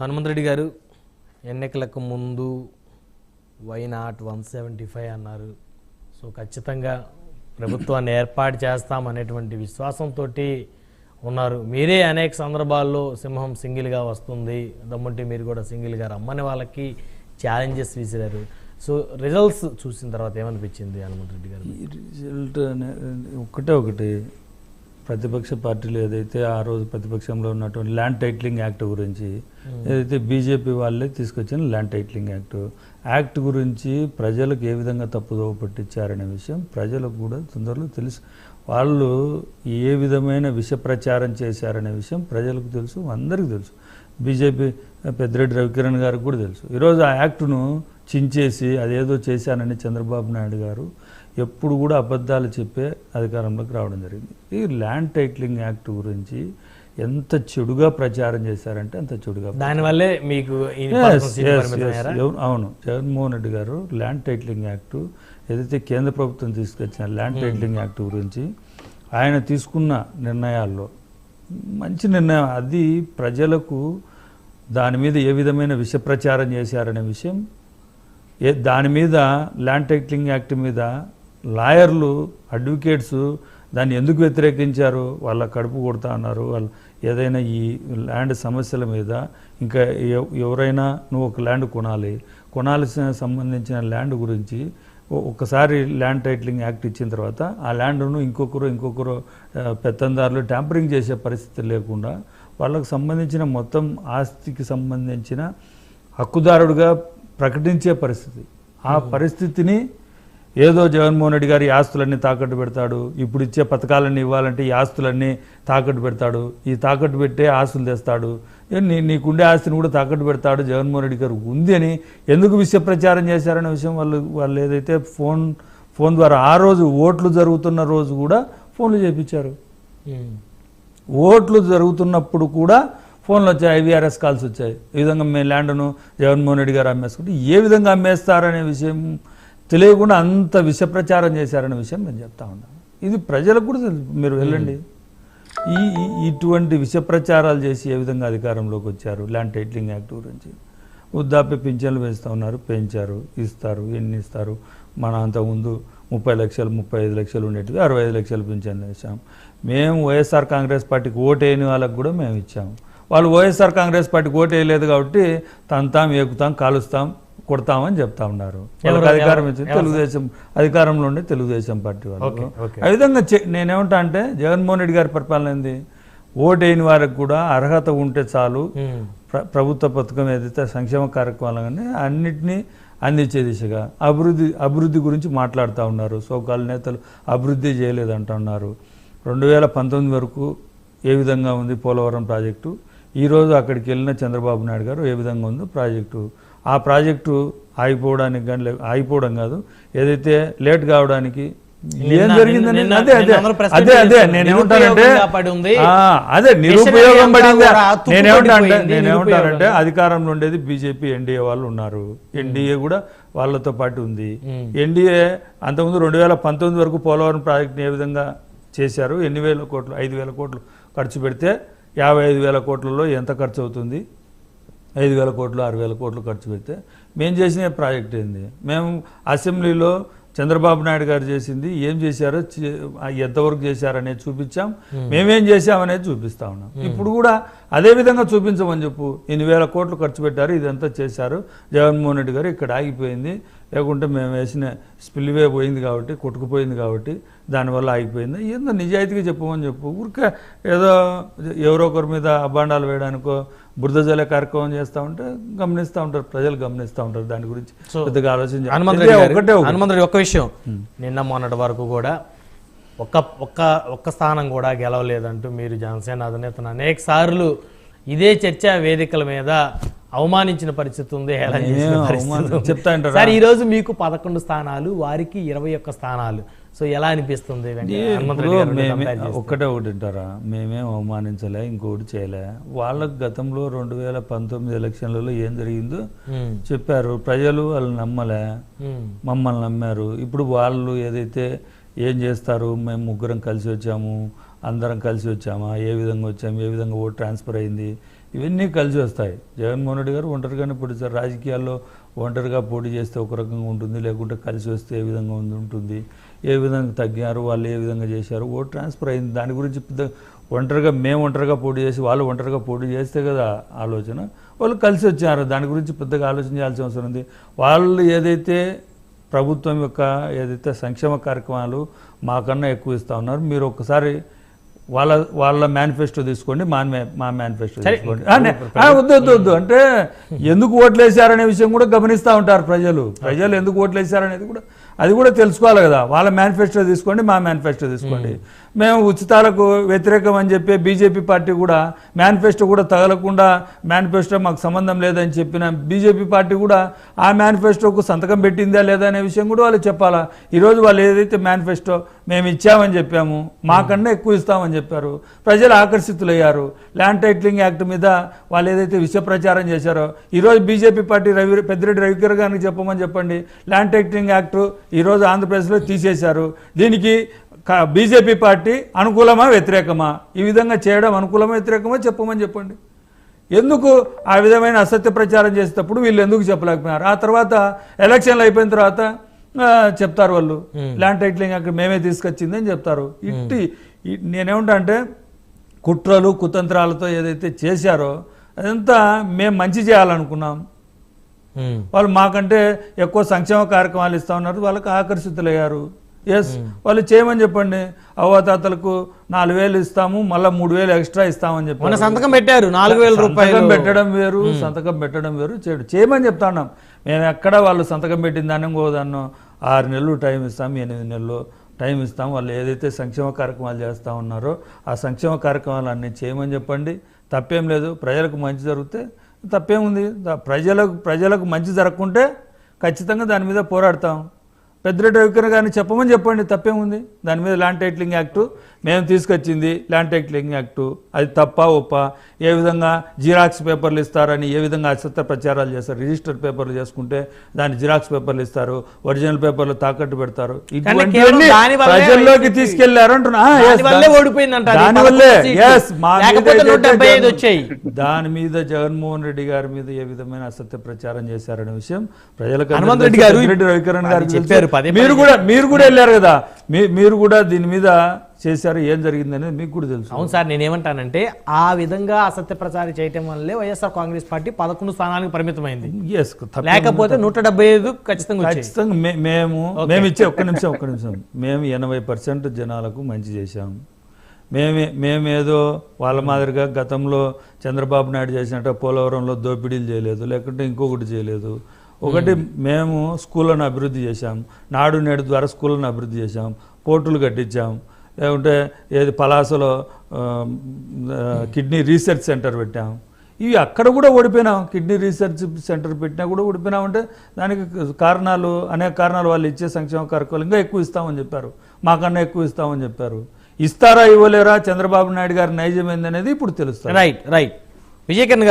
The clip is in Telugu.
హనుమంతరెడ్డి గారు ఎన్నికలకు ముందు why not one seventy five అన్నారు. సో ఖచ్చితంగా ప్రభుత్వాన్ని ఏర్పాటు చేస్తామనేటువంటి విశ్వాసంతో ఉన్నారు. మీరే అనేక సందర్భాల్లో సింహం సింగిల్గా వస్తుంది. దమ్ముంటే మీరు కూడా సింగిల్గా రమ్మని వాళ్ళకి ఛాలెంజెస్ విసిరారు. సో రిజల్ట్స్ చూసిన తర్వాత ఏమనిపించింది హనుమంతరెడ్డి గారు? ఈ రిజల్ట్ ఒకటే ఒకటి. ప్రతిపక్ష పార్టీలు ఏదైతే ఆ రోజు ప్రతిపక్షంలో ఉన్నటువంటి ల్యాండ్ టైటిలింగ్ యాక్ట్ గురించి ఏదైతే బీజేపీ వాళ్ళే తీసుకొచ్చిన ల్యాండ్ టైటిలింగ్ యాక్ట్. యాక్ట్ గురించి ప్రజలకు ఏ విధంగా తప్పుదోవ పట్టించారనే విషయం ప్రజలకు కూడా తొందరలో తెలుసు. వాళ్ళు ఏ విధమైన విష ప్రచారం చేశారనే విషయం ప్రజలకు తెలుసు అందరికీ తెలుసు. బీజేపీ పెద్దిరెడ్డి రవికిరణ్ గారికి కూడా తెలుసు. ఈరోజు ఆ యాక్టును చించేసి అదేదో చేశానని చంద్రబాబు నాయుడు గారు ఎప్పుడు కూడా అబద్ధాలు చెప్పే అధికారంలోకి రావడం జరిగింది. ఈ ల్యాండ్ టైటిలింగ్ యాక్ట్ గురించి ఎంత చెడుగా ప్రచారం చేశారంటే అంత చెడుగా దానివల్లే మీకు. అవును, అవును. జగన్మోహన్ రెడ్డి గారు ల్యాండ్ టైటిలింగ్ యాక్ట్ ఏదైతే కేంద్ర ప్రభుత్వం తీసుకొచ్చిన ల్యాండ్ టైటిలింగ్ యాక్ట్ గురించి ఆయన తీసుకున్న నిర్ణయాల్లో మంచి నిర్ణయం. అది ప్రజలకు దాని మీద ఏ విధమైన విష ప్రచారం చేశారనే విషయం ఏ దాని మీద ల్యాండ్ టైటిలింగ్ యాక్ట్ మీద లాయర్లు అడ్వకేట్స్ దాన్ని ఎందుకు వ్యతిరేకించారు? వాళ్ళ కడుపు కొడతా అన్నారు. వాళ్ళు ఏదైనా ఈ ల్యాండ్ సమస్యల మీద ఇంకా ఎవ- ఎవరైనా నువ్వు ఒక ల్యాండ్ కొనాలి. కొనాల్సిన సంబంధించిన ల్యాండ్ గురించి ఒకసారి ల్యాండ్ టైటిలింగ్ యాక్ట్ ఇచ్చిన తర్వాత ఆ ల్యాండ్ను ఇంకొకరు ఇంకొకరు పెత్తందారులు ట్యాంపరింగ్ చేసే పరిస్థితి లేకుండా వాళ్ళకు సంబంధించిన మొత్తం ఆస్తికి సంబంధించిన హక్కుదారుడుగా ప్రకటించే పరిస్థితి. ఆ పరిస్థితిని ఏదో జగన్మోహన్ రెడ్డి గారి ఆస్తులన్నీ తాకట్టు పెడతాడు ఇప్పుడు ఇచ్చే పథకాలన్నీ ఇవ్వాలంటే ఈ ఆస్తులన్నీ తాకట్టు పెడతాడు ఈ తాకట్టు పెట్టే ఆస్తులు తెస్తాడు. నీ నీకుండే ఆస్తిని కూడా తాకట్టు పెడతాడు జగన్మోహన్ రెడ్డి గారు. ఉంది అని ఎందుకు విషయ ప్రచారం చేశారనే విషయం వాళ్ళు వాళ్ళు ఏదైతే ఫోన్ ఫోన్ ద్వారా ఆ రోజు ఓట్లు జరుగుతున్న రోజు కూడా ఫోన్లు చేపించారు. ఓట్లు జరుగుతున్నప్పుడు కూడా ఫోన్లు వచ్చాయి ఐవీఆర్ఎస్ కాల్స్ వచ్చాయి. ఈ విధంగా మేము ల్యాండ్ను జగన్మోహన్ రెడ్డి గారు అమ్మేసుకుంటే ఏ విధంగా అమ్మేస్తారనే విషయం తెలియకుండా అంత విష ప్రచారం చేశారనే విషయం నేను చెప్తా ఉన్నాను ఇది ప్రజలకు కూడా తెలుసు మీరు వెళ్ళండి. ఈ ఇటువంటి విష ప్రచారాలు చేసి ఏ విధంగా అధికారంలోకి వచ్చారు? ల్యాండ్ టైటిలింగ్ యాక్ట్ గురించి. వృద్ధాప్య పింఛన్లు పెంచుతూ ఉన్నారు పెంచారు ఇస్తారు ఎన్ని ఇస్తారు? మన అంతకుముందు ముప్పై లక్షలు ముప్పై ఐదు లక్షలు ఉండేటివి అరవై ఐదు లక్షలు పింఛన్లు వేసాం మేము వైఎస్ఆర్ కాంగ్రెస్ పార్టీకి ఓటు వేయని వాళ్ళకి కూడా మేము ఇచ్చాము వాళ్ళు వైఎస్ఆర్ కాంగ్రెస్ పార్టీకి ఓటు వేయలేదు కాబట్టి తంతాం ఎక్కుతాం కాలుస్తాం కొడతామని చెప్తా ఉన్నారు. అధికారం ఇచ్చింది తెలుగుదేశం అధికారంలో ఉండే తెలుగుదేశం పార్టీ వాళ్ళు. ఆ విధంగా నేనేమంటా అంటే జగన్మోహన్ రెడ్డి గారి పరిపాలన ఏంది? ఓటైన వారికి కూడా అర్హత ఉంటే చాలు ప్రభుత్వ పథకం ఏదైతే సంక్షేమ కార్యక్రమాలు కానీ అన్నిటినీ అందించే దిశగా అభివృద్ధి అభివృద్ధి గురించి మాట్లాడుతూ ఉన్నారు. సోకాల నేతలు అభివృద్ధి చేయలేదంటున్నారు రెండు వేల పంతొమ్మిది వరకు ఏ విధంగా ఉంది పోలవరం ప్రాజెక్టు? ఈరోజు అక్కడికి వెళ్ళిన చంద్రబాబు నాయుడు గారు ఏ విధంగా ఉందో ప్రాజెక్టు? ఆ ప్రాజెక్టు ఆగిపోవడానికి కానీ ఆగిపోవడం కాదు. ఏదైతే లేట్ కావడానికి ఏం జరిగిందని అదే అదే అదే అదే. నేనేమంటానంటే అదే నిరుపయోగం పడింది? నేనేమంటానంటే నిరుపయోగంగా. అధికారంలో ఉండేది బీజేపీ ఎన్డీఏ వాళ్ళు ఉన్నారు. ఎన్డీఏ కూడా వాళ్ళతో పాటు ఉంది. ఎన్డీఏ అంతకుముందు రెండు వేల పంతొమ్మిది వరకు పోలవరం ప్రాజెక్ట్ని ఏ విధంగా చేశారు? ఎన్ని వేల కోట్లు ఐదు వేల కోట్లు ఖర్చు పెడితే యాభై ఐదు వేల కోట్లలో ఎంత ఖర్చు అవుతుంది? ఐదు వేల కోట్లు ఆరు వేల కోట్లు ఖర్చు పెడితే మేము చేసిన ప్రాజెక్ట్ ఏంది? మేము అసెంబ్లీలో చంద్రబాబు నాయుడు గారు చేసింది ఏం చేశారో ఎంతవరకు చేశారనేది చూపించాం. మేమేం. చేశామనేది చూపిస్తా ఉన్నాం. ఇప్పుడు కూడా అదే విధంగా చూపించమని చెప్పు. ఇన్ని వేల కోట్లు ఖర్చు పెట్టారు ఇదంతా చేశారు. జగన్మోహన్ రెడ్డి గారు ఇక్కడ ఆగిపోయింది. లేకుంటే మేము వేసిన స్పిల్వే పోయింది కాబట్టి కొట్టుకుపోయింది కాబట్టి దానివల్ల ఆగిపోయింది. ఏందో నిజాయితీగా చెప్పమని చెప్పు. ఊరికే ఏదో ఎవరో ఒకరి మీద అబాండాలు వేయడానికో బురద జల్లే కార్యక్రమం చేస్తూ ఉంటే గమనిస్తూ ఉంటారు. ప్రజలు గమనిస్తూ ఉంటారు దాని గురించి. పెద్దగా ఆలోచించారు ఒకటే ఒకటి. హనుమంత్ రెడ్డి ఒక్క విషయం. నిన్న మొన్నటి వరకు కూడా ఒక్క ఒక్క ఒక్క స్థానం కూడా గెలవలేదంటూ మీరు జనసేన అధినేతను అనేక సార్లు ఇదే చర్చా వేదికల మీద అవమానించిన పరిస్థితి ఉంది హేళన. చెప్తా ఉంటారా? సార్ ఈ రోజు మీకు పదకొండు స్థానాలు వారికి ఇరవై ఒక్క స్థానాలు. సో ఎలా అనిపిస్తుంది. ఒక్కటే ఒకటి అంటారా? మేమేం అవమానించలే ఇంకోటి చేయలే. వాళ్ళకి గతంలో రెండు వేల పంతొమ్మిది ఎలక్షన్లలో ఏం జరిగిందో చెప్పారు. ప్రజలు వాళ్ళు నమ్మలే. మమ్మల్ని నమ్మారు. ఇప్పుడు వాళ్ళు ఏదైతే ఏం చేస్తారు మేము ముగ్గురం కలిసి వచ్చాము అందరం కలిసి వచ్చామా ఏ విధంగా వచ్చాము ఏ విధంగా ఓట్ ట్రాన్స్ఫర్ అయింది ఇవన్నీ కలిసి వస్తాయి. జగన్మోహన్ రెడ్డి గారు ఒంటరిగానే పోటీ రాజకీయాల్లో ఒంటరిగా పోటీ చేస్తే ఒక రకంగా ఉంటుంది లేకుంటే కలిసి వస్తే ఏ విధంగా ఉంటుంది. ఏ విధంగా తగ్గారు వాళ్ళు ఏ విధంగా చేశారు ఓ ట్రాన్స్ఫర్ అయింది. దాని గురించి పెద్ద ఒంటరిగా మేము ఒంటరిగా పోటీ చేసి వాళ్ళు ఒంటరిగా పోటీ చేస్తే కదా ఆలోచన. వాళ్ళు కలిసి వచ్చారు. దాని గురించి పెద్దగా ఆలోచన చేయాల్సిన అవసరం ఉంది. వాళ్ళు ఏదైతే ప్రభుత్వం యొక్క ఏదైతే సంక్షేమ కార్యక్రమాలు మాకన్నా ఎక్కువ ఇస్తా ఉన్నారు మీరు ఒక్కసారి వాళ్ళ వాళ్ళ మేనిఫెస్టో తీసుకోండి మా మే- మా మేనిఫెస్టో. తీసుకోండి. వద్దు వద్దు వద్దు. అంటే ఎందుకు ఓట్లు వేశారనే విషయం కూడా గమనిస్తూ ఉంటారు ప్రజలు. ప్రజలు ఎందుకు ఓట్లు వేశారనేది కూడా అది కూడా తెలుసుకోవాలి కదా. వాళ్ళ మేనిఫెస్టో తీసుకోండి మా మేనిఫెస్టో తీసుకోండి. మేము. ఉచితాలకు వ్యతిరేకం అని చెప్పి బీజేపీ పార్టీ కూడా మేనిఫెస్టో కూడా తగలకుండా మేనిఫెస్టో మాకు సంబంధం లేదని చెప్పిన బీజేపీ పార్టీ కూడా ఆ మేనిఫెస్టోకు సంతకం పెట్టిందా లేదా అనే విషయం కూడా వాళ్ళు చెప్పాలా? ఈరోజు వాళ్ళు ఏదైతే మేనిఫెస్టో మేము ఇచ్చామని చెప్పాము మాకన్నా ఎక్కువ ఇస్తామని చెప్పారు. ప్రజలు ఆకర్షితులయ్యారు. ల్యాండ్ టైటిలింగ్ యాక్ట్ మీద వాళ్ళు ఏదైతే విష ప్రచారం చేశారో ఈరోజు బీజేపీ పార్టీ రవి పెద్దిరెడ్డి రవికిరణ్ గారికి చెప్పమని చెప్పండి. ల్యాండ్ టైటిలింగ్ యాక్ట్ ఈరోజు ఆంధ్రప్రదేశ్లో తీసేశారు. దీనికి బీజేపీ పార్టీ అనుకూలమా వ్యతిరేకమా? ఈ విధంగా చేయడం అనుకూలమా వ్యతిరేకమా చెప్పమని చెప్పండి. ఎందుకు ఆ విధమైన అసత్య ప్రచారం చేసేటప్పుడు వీళ్ళు ఎందుకు చెప్పలేకపోయినారు? ఆ తర్వాత ఎలక్షన్లు అయిపోయిన తర్వాత చెప్తారు వాళ్ళు. ల్యాండ్ టైటిలింగ్ అక్కడ మేమే తీసుకొచ్చింది అని చెప్తారు. ఇట్టి నేనేమంటా అంటే కుట్రలు కుతంత్రాలతో ఏదైతే చేశారో అదంతా మేము మంచి చేయాలనుకున్నాం. వాళ్ళు మాకంటే ఎక్కువ సంక్షేమ కార్యక్రమాలు ఇస్తా ఉన్నారు వాళ్ళకి ఆకర్షితులయ్యారు. ఎస్ వాళ్ళు చేయమని చెప్పండి. అవ్వాతాతలకు నాలుగు వేలు ఇస్తాము మళ్ళీ మూడు వేలు ఎక్స్ట్రా ఇస్తామని చెప్పి సంతకం పెట్టారు నాలుగు వేల రూపాయలు. పెట్టడం వేరు సంతకం పెట్టడం వేరు చేయడం. చేయమని చెప్తాన్నాం మేము ఎక్కడ వాళ్ళు సంతకం పెట్టిన దాన్ని ఇంకోదాన్నో ఆరు నెలలు టైం ఇస్తాం ఎనిమిది నెలలు టైం ఇస్తాం. వాళ్ళు ఏదైతే సంక్షేమ కార్యక్రమాలు చేస్తూ ఉన్నారో ఆ సంక్షేమ కార్యక్రమాలు అన్నీ చేయమని చెప్పండి. తప్పేం లేదు. ప్రజలకు మంచి జరిగితే తప్పేముంది? ప్రజలకు ప్రజలకు మంచి జరగకుంటే ఖచ్చితంగా దాని మీద పోరాడతాం. పెద్దిరెడ్డి రవికిరణ్ గారిని చెప్పమని చెప్పండి తప్పేముంది? దాని మీద ల్యాండ్ టైటిలింగ్ యాక్టు మేము తీసుకొచ్చింది ల్యాండ్ టైటిలింగ్ యాక్టు. అది తప్ప ఒప్ప? ఏ విధంగా జిరాక్స్ పేపర్లు ఇస్తారని ఏ విధంగా అసత్య ప్రచారాలు చేస్తారు? రిజిస్టర్ పేపర్లు చేసుకుంటే దాని జిరాక్స్ పేపర్లు ఇస్తారు ఒరిజినల్ పేపర్లు తాకట్టు పెడతారు. ప్రజల్లోకి వైసీపీ- తీసుకెళ్ళారు అంటున్నా. ఆ, yes, దానివల్లే దాని- మీద లేకపోతే ఏదైతే 175 జగన్- వచ్చాయి. దాని మీద జగన్మోహన్ రెడ్డి గారి మీద ఏ విధమైన అసత్య ప్రచారం చేశారనే విషయం ప్రజలకు రెడ్డి గారు రవికిరణ్ గారు. చెప్పారు. పదే మీరు కూడా మీరు కూడా వెళ్ళారు కదా? మీరు కూడా దీని మీద చేశారు ఏం జరిగింది అనేది మీకు కూడా తెలుసు. అవును సార్ నేనేమంటానంటే ఆ విధంగా అసత్య ప్రచారం చేయటం వల్లే వైఎస్ఆర్ కాంగ్రెస్ పార్టీ పదకొండు స్థానాలకు పరిమితమైంది. లేకపోతే నూట డెబ్బై ఐదు ఖచ్చితంగా ఖచ్చితంగా మేము మేము ఇచ్చే ఒక్క నిమిషం ఒక్క నిమిషం. మేము ఎనభై పర్సెంట్ జనాలకు మంచి చేశాం. మేమే మేమేదో వాళ్ళ మాదిరిగా గతంలో చంద్రబాబు నాయుడు చేసినట్టు పోలవరంలో దోపిడీలు చేయలేదు లేకుంటే ఇంకొకటి చేయలేదు. ఒకటి మేము స్కూళ్ళను అభివృద్ధి చేశాం. నాడు నేడు ద్వారా స్కూళ్ళను అభివృద్ధి చేశాం. పోర్టులు కట్టించాం. లేకుంటే ఏది పలాసలో కిడ్నీ రీసెర్చ్ సెంటర్ పెట్టాం. ఇవి అక్కడ కూడా ఓడిపోయినాం. కిడ్నీ రీసెర్చ్ సెంటర్ పెట్టినా కూడా ఓడిపోయినాం. అంటే దానికి కారణాలు అనేక కారణాలు వాళ్ళు ఇచ్చే సంక్షేమ కార్యక్రమాలు ఇంకా ఎక్కువ ఇస్తామని చెప్పారు. మాకన్నా ఎక్కువ ఇస్తామని చెప్పారు. ఇస్తారా ఇవ్వలేరా చంద్రబాబు నాయుడు గారి నైజం ఏందనేది ఇప్పుడు తెలుస్తుంది. రైట్ రైట్ విజయకిరణ్ గారు